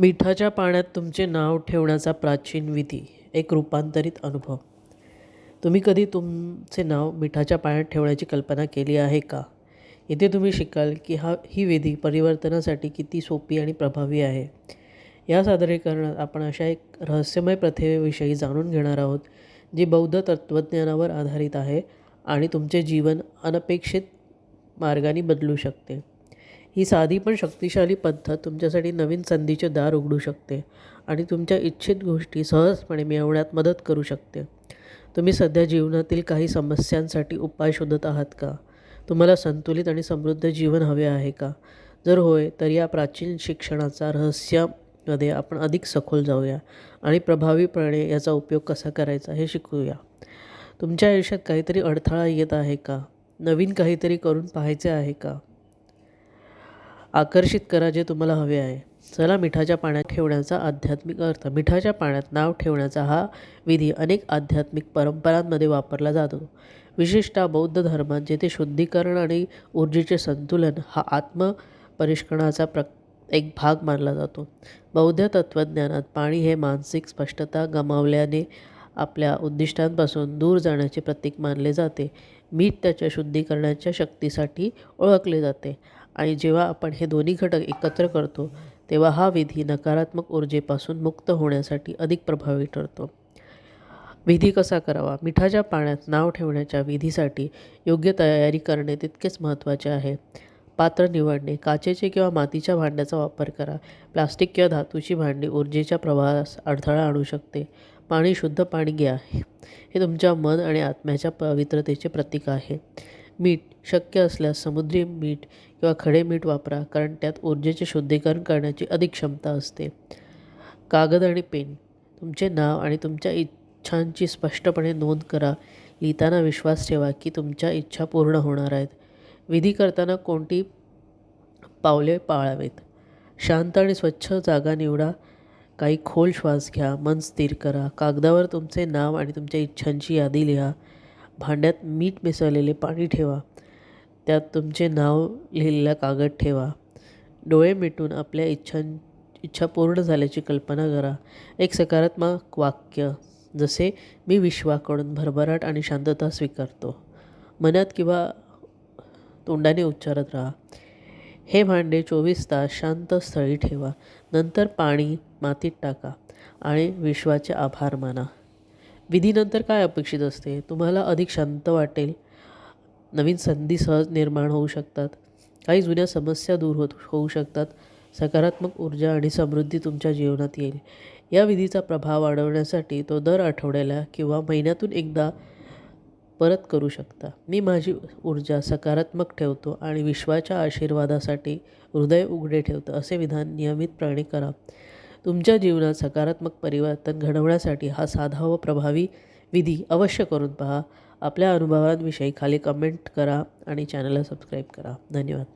मिठाच्या पाण्यात तुमचे नाव ठेवण्याचा प्राचीन विधी एक रूपांतरित अनुभव. तुम्ही कधी तुमचे नाव मिठाच्या पाण्यात ठेवण्याची कल्पना केली आहे का? इथे तुम्ही शिकाल की हा ही विधी परिवर्तनासाठी किती सोपी आणि प्रभावी आहे. या सादरीकरणात आपण अशा एक रहस्यमय प्रथेविषयी जाणून घेणार आहोत जी बौद्ध तत्त्वज्ञानावर आधारित आहे आणि तुमचे जीवन अनपेक्षित मार्गाने बदलू शकते. ही साधी पण शक्तिशाली पद्धत तुमच्यासाठी नवीन संधीचे दार उघडू शकते आणि तुमच्या इच्छित गोष्टी सहजपणे मिळवण्यात मदत करू शकते. तुम्ही सध्या जीवनातील काही समस्यांसाठी उपाय शोधत आहात का? तुम्हाला संतुलित आणि समृद्ध जीवन हवे आहे का? जर होय तर या प्राचीन शिक्षणाचा रहस्यामध्ये आपण अधिक सखोल जाऊया आणि प्रभावीपणे याचा उपयोग कसा करायचा हे शिकूया. तुमच्या आयुष्यात काहीतरी अडथळा येत आहे का? नवीन काहीतरी करून पाहायचे आहे का? आकर्षित करा जे तुम्हाला हवे आहे. चला मिठाच्या पाण्यात ठेवण्याचा आध्यात्मिक अर्थ. मिठाच्या पाण्यात नाव ठेवण्याचा हा विधी अनेक आध्यात्मिक परंपरांमध्ये वापरला जातो. विशेषतः बौद्ध धर्मात जेथे शुद्धीकरण आणि ऊर्जेचे संतुलन हा आत्मपरिष्करणाचा प्र एक भाग मानला जातो. बौद्ध तत्त्वज्ञानात पाणी हे मानसिक स्पष्टता गमावल्याने आपल्या उद्दिष्टांपासून दूर जाण्याचे प्रतीक मानले जाते. मीठ त्याच्या शुद्धीकरणाच्या शक्तीसाठी ओळखले जाते. आणि जेव्हा आपण हे दोन्ही घटक एकत्र करतो तेव्हा हा विधी नकारात्मक ऊर्जेपासून मुक्त होण्यासाठी अधिक प्रभावी ठरतो. विधी कसा करावा? मिठाच्या पाण्यात नाव ठेवण्याच्या विधीसाठी योग्य तयारी करणे तितकेच महत्त्वाचे आहे. पात्र निवडणे काचेचे किंवा मातीच्या भांड्याचा वापर करा. प्लास्टिक किंवा धातूची भांडी ऊर्जेच्या प्रवाहास अडथळा आणू शकते. पाणी शुद्ध पाणी घ्या. हे तुमच्या मन आणि आत्म्याच्या पवित्रतेचे प्रतीक आहे. मीठ शक्य असल्यास समुद्री मीठ किंवा खडे मीठ वापरा कारण त्यात ऊर्जेचे शुद्धीकरण करण्याची अधिक क्षमता असते. कागद आणि पेन तुमचे नाव आणि तुमच्या इच्छांची स्पष्टपणे नोंद करा. लिहिताना विश्वास ठेवा की तुमच्या इच्छा पूर्ण होणार आहेत. विधी करताना कोणती पावले पाळावेत? शांत आणि स्वच्छ जागा निवडा. काही खोल श्वास घ्या मन स्थिर करा. कागदावर तुमचे नाव आणि तुमच्या इच्छांची यादी लिहा. भांड्यात मीठ मिसळलेले पाणी ठेवा. त्यात तुमचे नाव लिहिलेला कागद ठेवा. डोळे मिटून आपल्या इच्छां इच्छा पूर्ण झाल्याची कल्पना करा. एक सकारात्मक वाक्य जसे मी विश्वाकडून भरभराट आणि शांतता स्वीकारतो. मनात किंवा तोंडाने उच्चारत राहा. हे भांडे चोवीस तास शांत स्थळी ठेवा. नंतर पाणी मातीत टाका आणि विश्वाचे आभार माना. विधीनंतर काय अपेक्षित असते? तुम्हाला अधिक शांत वाटेल. नवीन संधी सहज निर्माण होऊ शकतात. काही जुन्या समस्या दूर होत होऊ शकतात. सकारात्मक ऊर्जा आणि समृद्धी तुमच्या जीवनात येईल. या विधीचा प्रभाव वाढवण्यासाठी तो दर आठवड्याला किंवा महिन्यातून एकदा परत करू शकता. मी माझी ऊर्जा सकारात्मक ठेवतो आणि विश्वाच्या आशीर्वादासाठी हृदय उघडे ठेवतो असे विधान नियमितपणे करा. तुमच्या जीवनात सकारात्मक परिवर्तन घडवण्यासाठी हा साधा व प्रभावी विधी अवश्य करून पहा. आपल्या अनुभवांविषयी खाली कमेंट करा आणि चॅनलला सबस्क्राईब करा. धन्यवाद.